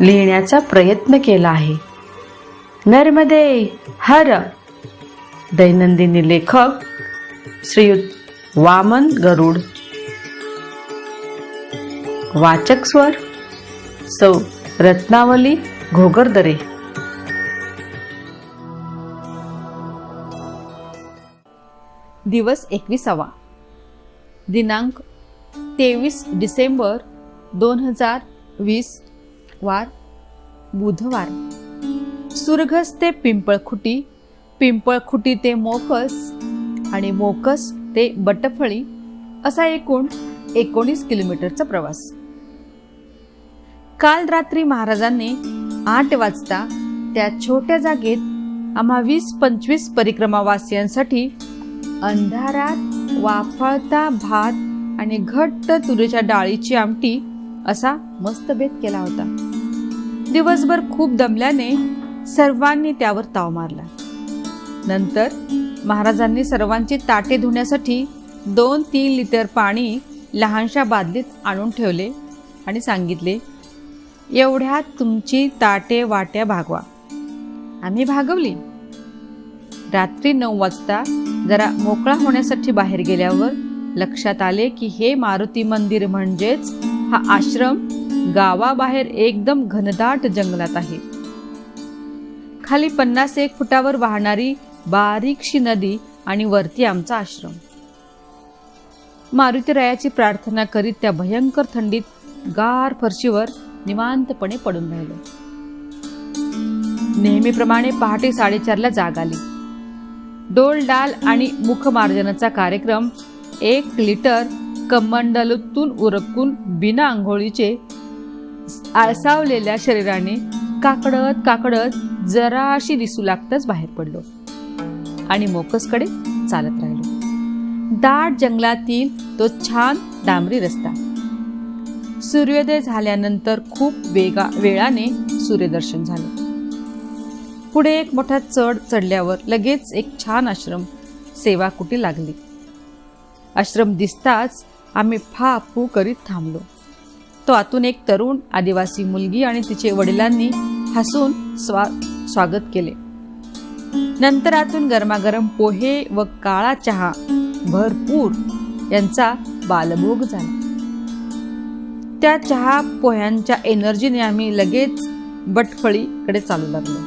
लिहिण्याचा प्रयत्न केला आहे. नर्मदे हर. दैनंदिनी लेखक श्रीयुत वामन गरुड. वाचक स्वर सौ रत्नावली घोगरदरे. दिवस एकविसावा. दिनांक तेवीस डिसेंबर दोन हजार वीस. वार बुधवार. सुरघस ते पिंपळखुटी पिंपळखुटी ते मोकस आणि मोकस ते बटफळी असा एकूण एकोणीस किलोमीटरचा प्रवास. काल रात्री महाराजांनी आठ वाजता त्या छोट्या जागेत आम्हा वीस पंचवीस परिक्रमावासियांसाठी अंधारात वाफळता भात आणि घट्ट तुरीच्या डाळीची आमटी असा मस्त केला होता. दिवसभर खूप दमल्याने सर्वांनी त्यावर ताव मारला. नंतर महाराजांनी सर्वांची ताटे धुण्यासाठी दोन तीन लिटर पाणी लहानशा बादलीत आणून ठेवले आणि सांगितले एवढ्यात तुमची ताटे वाट्या भागवा. आम्ही भागवली. रात्री नऊ वाजता जरा मोकळा होण्यासाठी बाहेर गेल्यावर लक्षात आले की हे मारुती मंदिर म्हणजेच हा आश्रम गावाबाहेर एकदम घनदाट जंगलात आहे. खाली पन्नास एक फुटावर वाहणारी बारीकशी नदी आणि वरती आमचा आश्रम. मारुतीरायाची प्रार्थना करीत त्या भयंकर थंडीत गार फरशीवर निवांतपणे पडून राहिलो. नेहमीप्रमाणे पहाटे साडेचारला जाग आली. डोल डाल आणि मुखमार्जनाचा कार्यक्रम एक लिटर कमंडलूतून उरकून बिना आंघोळीचे आळसावलेल्या शरीराने काकडत काकडत जराशी दिसू लागताच बाहेर पडलो आणि मोकसकडे चालत राहिलो. दाट जंगलातील तो छान डांबरी रस्ता. सूर्योदय झाल्यानंतर खूप वेगा वेळाने सूर्यदर्शन झाले. पुढे एक मोठा चढ चढल्यावर लगेच एक छान आश्रम सेवा कुटी लागली? आश्रम दिसताच आम्ही फाफू करीत थांबलो. तो आतून एक तरुण आदिवासी मुलगी आणि तिचे वडिलांनी हसून स्वा स्वागत केले. नंतर आतून गरमागरम पोहे व काळा चहा भरपूर यांचा बालभोग झाला. त्या चहा पोह्यांच्या एनर्जीने आम्ही लगेच बटफळीकडे चालू लागलो.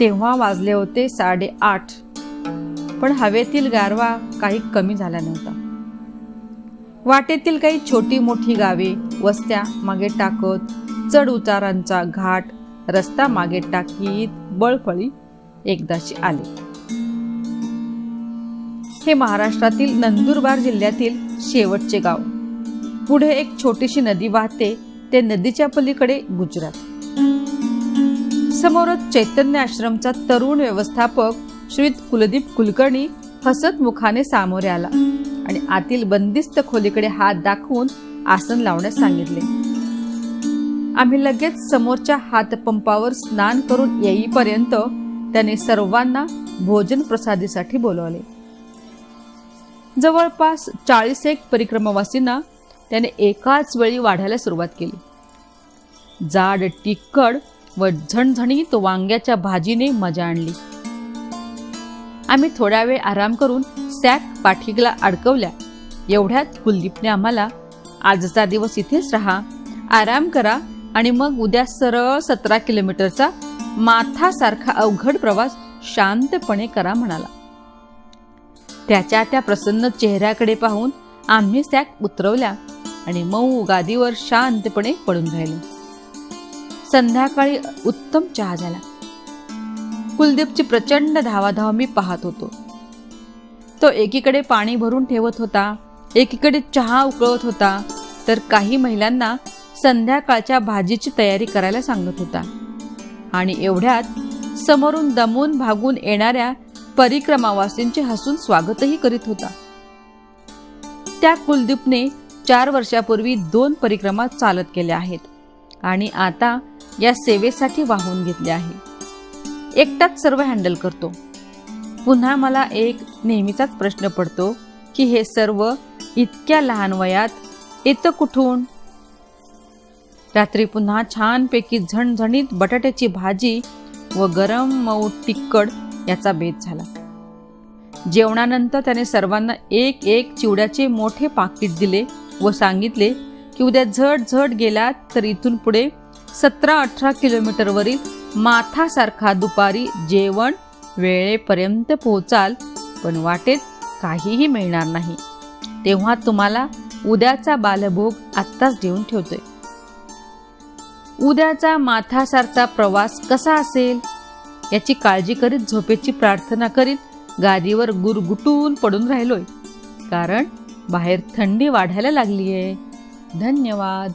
तेव्हा वाजले होते साडेआठ पण हवेतील गारवा काही कमी झाला नव्हता. वाटेतील काही छोटी मोठी गावे वस्त्या मागे टाकत चढ उतारांचा घाट रस्ता मागे टाकीत बळफळी एकदाची आले. हे महाराष्ट्रातील नंदुरबार जिल्ह्यातील शेवटचे गाव. पुढे एक छोटीशी नदी वाहते ते नदीच्या पलीकडे गुजरात. समोरच चैतन्य आश्रमचा तरुण व्यवस्थापक श्री कुलदीप कुलकर्णी हसत मुखाने सामोरे आला. आणि आतील बंदिस्त खोलीकडे हात दाखवून आसन लावण्यास सांगितले. आम्ही लगेच समोरच्या हातपंपावर स्नान करून येईपर्यंत त्याने सर्वांना भोजन प्रसादीसाठी बोलवले. जवळपास चाळीस एक परिक्रमावासींना त्याने एकाच वेळी वाढायला सुरुवात केली. जाड टिक्कड व झणझणीत वांग्याच्या भाजीने मजा आणली. आम्ही थोडा वेळ आराम करून सॅक पाठीला अडकवल्या. एवढ्यात कुलदीपने आम्हाला आजचा दिवस इथेच राहा आराम करा आणि मग उद्या सरळ सतरा किलोमीटरचा माथासारखा अवघड प्रवास शांतपणे करा म्हणाला. त्याच्या त्या प्रसन्न चेहऱ्याकडे पाहून आम्ही सॅक उतरवल्या आणि मऊ गादीवर शांतपणे पडून राहिलो. संध्याकाळी उत्तम चहा झाला. कुलदीपची प्रचंड धावाधाव मी पाहत होतो. तो एकीकडे पाणी भरून ठेवत होता एकीकडे चहा उकळवत होता तर काही महिलांना संध्याकाळच्या भाजीची तयारी करायला सांगत होता. आणि एवढ्यात समोरून दमून भागून येणाऱ्या परिक्रमावासींचे हसून स्वागतही करीत होता. त्या कुलदीपने चार वर्षापूर्वी दोन परिक्रमा चालत केल्या आहेत आणि आता या सेवेसाठी वाहून घेतले आहे एकटाच सर्व हँडल करतो. पुन्हा मला एक नेहमीचाच प्रश्न पडतो की हे सर्व इतक्या लहान वयात येतं कुठून? रात्री पुन्हा छानपैकी झणझणीत बटाट्याची भाजी व गरम मऊ तिखट याचा बेत झाला. जेवणानंतर त्याने सर्वांना एक एक चिवड्याचे मोठे पाकिट दिले व सांगितले की उद्या झट झट गेलात तर इथून पुढे सतरा अठरा किलोमीटरवरील माथासारखा दुपारी जेवण वेळेपर्यंत पोहोचाल पण वाटेत काहीही मिळणार नाही. तेव्हा तुम्हाला उद्याचा बालभोग आत्ताच देऊन ठेवतोय. उद्याचा माथासारखा प्रवास कसा असेल? याची काळजी करीत झोपेची प्रार्थना करीत गादीवर गुरगुटून पडून राहिलोय. कारण बाहेर थंडी वाढायला लागली आहे धन्यवाद.